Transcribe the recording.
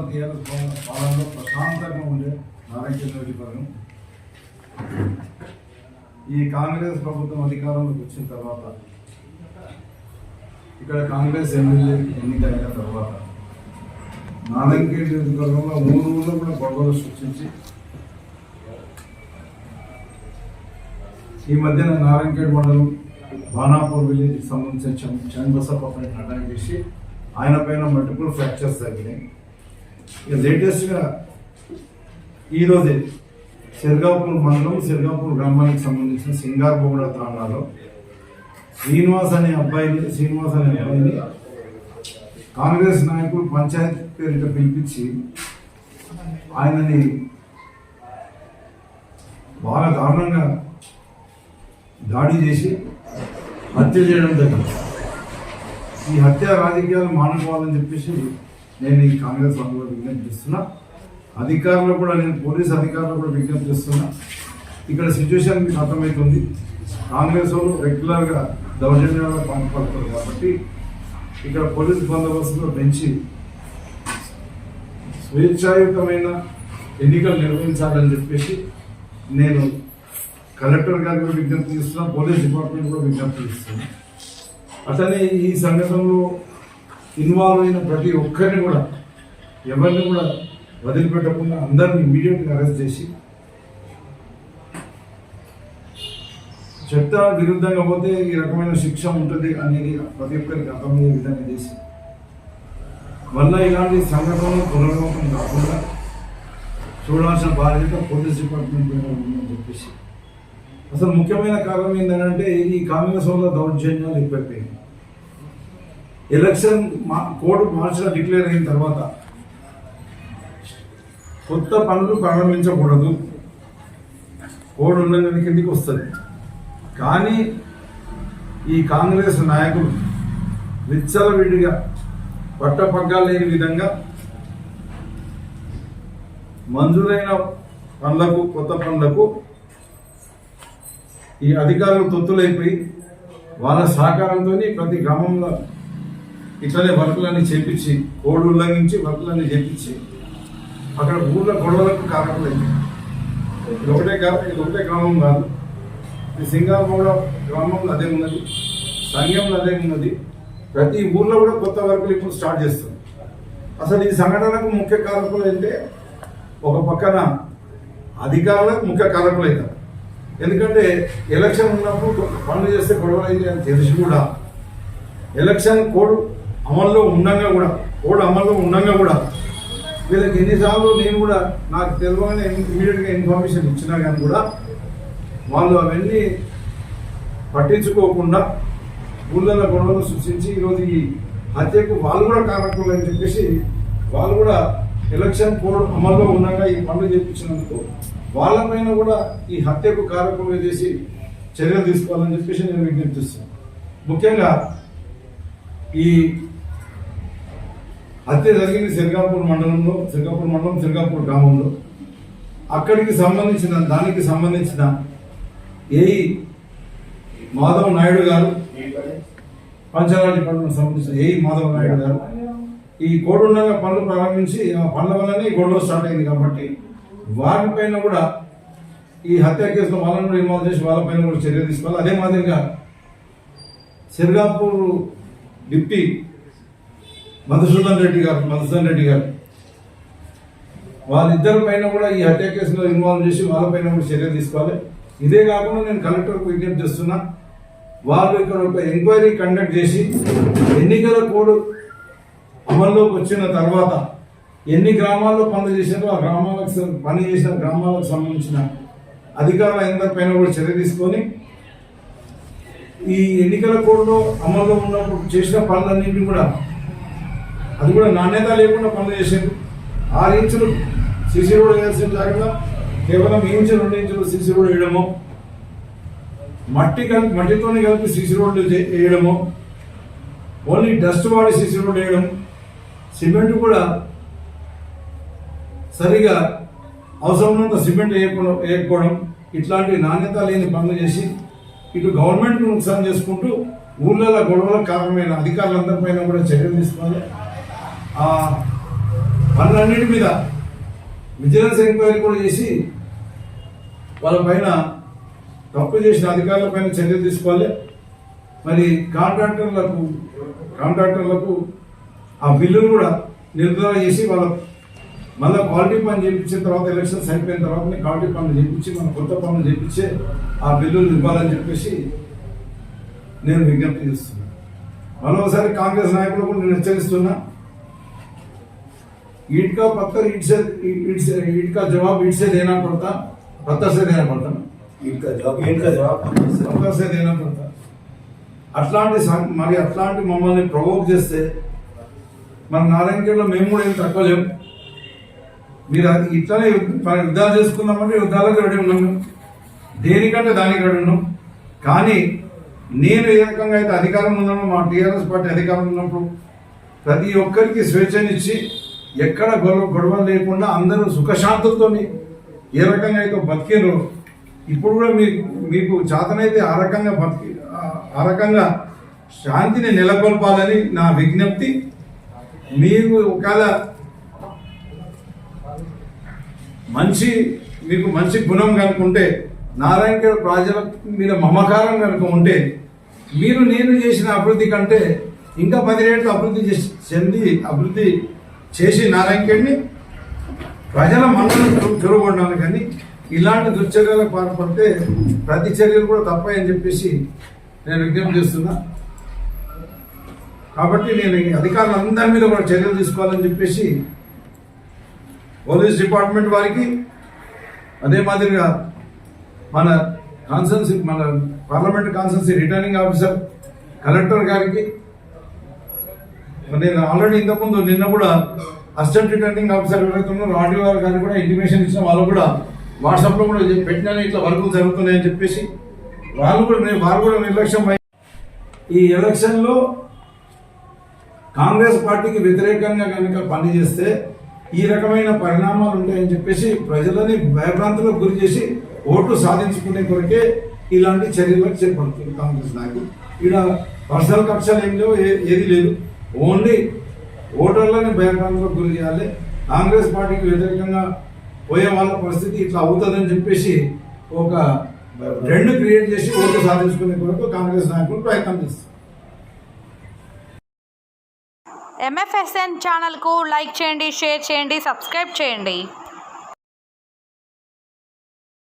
సంవత్సరాల టీఆర్ఎస్ పాలనలో ప్రశాంతంగా ఉండే నారాయణ నియోజకవర్గం ఈ కాంగ్రెస్ ప్రభుత్వం అధికారంలోకి వచ్చిన తర్వాత ఇక్కడ కాంగ్రెస్ ఎమ్మెల్యే ఎన్నికైన తర్వాత నారాయణ నియోజకవర్గంలో మూడు ఊళ్ళో కూడా గొడవలు సృష్టించి ఈ మధ్యన నారాయణఖేడ్ మండలం బాణాపూర్ విలేజ్కి సంబంధించిన చం- చంద్రబసప్ప అటాక్ చేసి ఆయన పైన మల్టిపుల్ ఫ్రాక్చర్స్ తగ్గినాయి లేటెస్ట్గా ఈరోజే సిర్గాపూర్ మండలం సిర్గాపూర్ గ్రామానికి సంబంధించిన సింగార్బోగడ తాండాలో శ్రీనివాస్ అనే అబ్బాయిని శ్రీనివాస్ అనే అబ్బాయిని కాంగ్రెస్ నాయకులు పంచాయతీ పేరిట పిలిపించి ఆయనని బాగా దారుణంగా దాడి చేసి హత్య చేయడం జరిగింది. ఈ హత్య రాజకీయాలు మానవాలని చెప్పేసి నేను ఈ కాంగ్రెస్ వాళ్ళు కూడా విజ్ఞప్తి చేస్తున్నా. అధికారులు కూడా నేను పోలీస్ అధికారులు కూడా విజ్ఞప్తి చేస్తున్నా. ఇక్కడ సిచ్యువేషన్ మీకు అర్థమవుతుంది కాంగ్రెస్ వాళ్ళు రెగ్యులర్గా దౌర్జన్యాల్లో పాల్పడతారు కాబట్టి ఇక్కడ పోలీస్ బందోబస్తులో పెంచి స్వేచ్ఛాయుతమైన ఎన్నికలు నిర్వహించాలని చెప్పేసి నేను కలెక్టర్ గారికి కూడా విజ్ఞప్తి చేస్తున్నా. పోలీస్ డిపార్ట్మెంట్ కూడా విజ్ఞప్తి చేస్తున్నా. అతనే ఈ సంఘటనలో ఇన్వాల్వ్ అయిన ప్రతి ఒక్కరిని కూడా ఎవరిని కూడా వదిలిపెట్టకుండా అందరిని ఇమీడియట్గా అరెస్ట్ చేసి చట్ట విరుద్ధంగా పోతే ఈ రకమైన శిక్ష ఉంటుంది అనేది ప్రతి ఒక్కరికి అర్థమయ్యే విధంగా చేసి వల్ల ఇలాంటి సంఘటనలు పునరావృతం కాకుండా చూడాల్సిన బాధ్యత పోలీస్ డిపార్ట్మెంట్ మీద ఉందని చెప్పేసి. అసలు ముఖ్యమైన కారణం ఏంటంటే ఈ కాంగ్రెస్ వల్ల దౌర్జన్యాలు ఎక్కువైపోయింది ఎలక్షన్ మా కోడ్ మార్చిలో డిక్లేర్ అయిన తర్వాత కొత్త పనులు ప్రారంభించకూడదు. కోడ్ ఉన్న కిందికి వస్తుంది. కానీ ఈ కాంగ్రెస్ నాయకులు విచ్చలవిడిగా పట్టపగ్గాలు లేని విధంగా మంజూరైన పనులకు కొత్త పనులకు ఈ అధికారులు తొత్తులైపోయి వాళ్ళ సహకారంతో ప్రతి గ్రామంలో ఇట్లనే వర్కులన్నీ చేపించి కోడ్ ఉల్లంఘించి వర్కులన్నీ చేపించి అక్కడ ఊళ్ళో గొడవలకు కారణమైంది ఇది ఒకటే కాదు ఇది ఒకటే గ్రామం కాదు. ఈ సింగాపూర్ గ్రామంలో అదే ఉన్నది సంఘంలో అదే ఉన్నది. ప్రతి ఊర్లో కూడా కొత్త వర్కులు ఇప్పుడు స్టార్ట్ చేస్తుంది అసలు ఈ సంఘటనకు ముఖ్య కారకులు అంటే ఒక పక్కన అధికారులకు ముఖ్య కారకులు అవుతారు. ఎందుకంటే ఎలక్షన్ ఉన్నప్పుడు పనులు చేస్తే గొడవలు అయితే అని తెలిసి కూడా ఎలక్షన్ కోడ్ అమల్లో ఉండగా కూడా కోడ్ అమల్లో ఉండగా కూడా. వీళ్ళకి ఎన్నిసార్లు నేను కూడా నాకు తెలియని ఇమీడియట్గా ఇన్ఫర్మేషన్ ఇచ్చినా కానీ కూడా వాళ్ళు అవన్నీ పట్టించుకోకుండా ఊళ్ళలో గొడవలు సృష్టించి ఈరోజు ఈ హత్యకు వాళ్ళు కూడా కారకులు అని చెప్పేసి వాళ్ళు కూడా ఎలక్షన్ కోడ్ అమల్లో ఉండగా ఈ పనులు చేపించినందుకు వాళ్ళపైన కూడా ఈ హత్యకు కారకులు చేసి చర్యలు తీసుకోవాలని చెప్పేసి నేను విజ్ఞప్తిస్తున్నాను ముఖ్యంగా ఈ హత్య జరిగింది సిర్గాపూర్ మండలంలో సిర్గాపూర్ మండలం సిర్గాపూర్ గ్రామంలో. అక్కడికి సంబంధించిన దానికి సంబంధించిన ఏఈ మాధవ్ నాయుడు గారు పంచాయతీ పనులకు సంబంధించిన ఏఈ మాధవ్ నాయుడు గారు ఈ కోడుండగా పనులు ప్రారంభించి ఆ పనుల వల్లనే గొడవ స్టార్ట్ అయింది కాబట్టి వారిపైన కూడా ఈ హత్య కేసులో వాళ్ళని కూడా ఇన్వాల్వ్ చేసి వాళ్ళపైన కూడా చర్య తీసుకోవాలి. అదే మాదిరిగా సిర్గాపూర్ డిప్టీ మధుసూదన్ రెడ్డి గారు మధుసూదన్ రెడ్డి గారు. వాళ్ళిద్దరి పైన కూడా ఈ హత్య కేసులో ఇన్వాల్వ్ చేసి వాళ్ళపైన కూడా చర్య తీసుకోవాలి. ఇదే కాకుండా నేను కలెక్టర్కు విజ్ఞప్తి చేస్తున్నా వాళ్ళు ఇక్కడ ఒక ఎంక్వైరీ కండక్ట్ చేసి ఎన్నికల కోడ్ అమల్లోకి వచ్చిన తర్వాత ఎన్ని గ్రామాల్లో పనులు చేసినారో ఆ గ్రామాలకు పని చేసిన గ్రామాలకు సంబంధించిన అధికారుల అందరి పైన కూడా చర్య తీసుకొని ఈ ఎన్నికల కోడ్లో అమల్లో ఉన్నప్పుడు చేసిన పనులన్నింటినీ కూడా అది కూడా నాణ్యత లేకుండా పనులు చేశారు ఆరు ఇంచులు సీసీ రోడ్ వేయాల్సిన జాగ్రత్త. కేవలం ఈ రెండు ఇంచులు సీసీ రోడ్ వేయడము. మట్టి కలిపి మట్టితోనే కలిపి సీసీ రోడ్లు వేయడము. ఓన్లీ డస్ట్ వాడి సీసీ రోడ్ వేయడం. సిమెంట్ కూడా సరిగా అవసరమైనంత సిమెంట్ వేయకుండా వేయకపోవడం. ఇట్లాంటి నాణ్యత లేని పనులు చేసి ఇటు గవర్నమెంట్ను నుకసాన్ చేసుకుంటూ ఊళ్ళలో గొడవలకు కారణమైన అధికారులందరిపైన కూడా చర్యలు తీసుకోవాలి. పనులన్నిటి మీద విజిలెన్స్ ఎంక్వైరీ కూడా చేసి వాళ్ళ పైన తప్పు చేసిన అధికారుల పైన చర్యలు తీసుకోవాలి. మరి కాంట్రాక్టర్లకు కాంట్రాక్టర్లకు ఆ బిల్లును కూడా నిర్ధారణ చేసి వాళ్ళ మళ్ళీ క్వాలిటీ పని చేయించిన తర్వాత ఎలక్షన్స్ అయిపోయిన తర్వాత క్వాలిటీ పనులు చేయించి మన కొత్త పనులు చేయించే ఆ బిల్లులు ఇవ్వాలని చెప్పేసి నేను విజ్ఞప్తి చేస్తున్నాను. మరోసారి కాంగ్రెస్ నాయకులు కూడా నేను హెచ్చరిస్తున్నా. ईट का पत्थर ईट से ईट से ईट का जवाब ईट से देना पड़ता पत्थर से देना पड़ता ना इनका जवाब इनका जवाब పత్థర్ से देना पड़ता అట్లాంటి సం- మరి అట్లాంటి మమ్మల్ని ప్రవోక్ చేస్తే మన నారాయణగిరిలో మేము కూడా ఏం తక్కువ లేము మీరు అది ఇట్లానే మన యుద్ధాలు చేసుకున్నామంటే యుద్ధాలకు రెడీ ఉన్నాం మేము. దేనికంటే దానికి రెడీ ఉన్నాం కానీ నేను ఏ రకంగా అయితే అధికారం ఉన్నానో మా టీఆర్ఎస్ పార్టీ అధికారం ఉన్నప్పుడు ప్రతి ఒక్కరికి స్వేచ్ఛనిచ్చి ఎక్కడ గొడవ గొడవ లేకుండా అందరూ సుఖశాంతులతో ఏ రకంగా అయితే బతికినో ఇప్పుడు కూడా మీకు మీకు చేతనైతే ఆ రకంగా బతికి ఆ- రకంగా శాంతిని నెలకొల్పాలని నా విజ్ఞప్తి. మీకు ఒకవేళ మంచి మీకు మంచి గుణం కనుక ఉంటే నారాయణగఢ ప్రజల మీద మమకారం కనుక ఉంటే మీరు నేను చేసిన అభివృద్ధి కంటే ఇంకా పది రేట్లు అభివృద్ధి చెంది అభివృద్ధి చేసి నారాయణకేడిని ప్రజల మనలను చొరగొండాలి కానీ ఇలాంటి దుర్చర్యలకు పాల్పడితే ప్రతి చర్యలు కూడా తప్పాయని చెప్పేసి నేను విజ్ఞప్తి చేస్తున్నా. కాబట్టి నేను అధికారులందరి మీద కూడా చర్యలు తీసుకోవాలని చెప్పేసి పోలీస్ డిపార్ట్మెంట్ వారికి అదే మాదిరిగా మన కాన్సల్సీ మన parliament constituency returning officer collector గారికి నేను ఆల్రెడీ ఇంతకుముందు నిన్న కూడా అసిస్టెంట్ రిటర్నింగ్ ఆఫీసర్ ఎవరైతే ఉన్నారో ఆర్డీఓ గారికి కూడా ఇంటిమేషన్ ఇచ్చిన వాళ్ళు కూడా వాట్సాప్లో కూడా పెట్టినా ఇట్లా వర్కులు జరుగుతున్నాయని చెప్పేసి వాళ్ళు కూడా నేను వారు కూడా నిర్లక్ష్యం ఈ ఎలక్షన్లో కాంగ్రెస్ పార్టీకి వ్యతిరేకంగా కనుక పనిచేస్తే ఈ రకమైన పరిణామాలు ఉంటాయని చెప్పేసి ప్రజలని భయభ్రాంతులకు గురి చేసి ఓట్లు సాధించుకునే కొరకే ఇలాంటి చర్యలకు చేపడుతుంది కాంగ్రెస్ నాయకులు. ఇక్కడ పర్సనల్ కక్షలు ఏం లేవు ఏ- ఏది లేదు. ఓన్లీ ఓటర్లని భయభ్రాంతులకు గురి చేయాలి. కాంగ్రెస్ పార్టీకి వ్యతిరేకంగా పోయే వాళ్ళ పరిస్థితి ఇట్లా అవుతుందని చెప్పేసి ఒక రెండు క్రియేట్ చేసి ఓట్లు సాధించుకునే కొరకు కాంగ్రెస్ నాయకులు ప్రయత్నం చేస్తారు ఎంఎఫ్ఎస్ఎన్ ఛానల్కు లైక్ చేయండి షేర్ చేయండి సబ్స్క్రైబ్ చేయండి.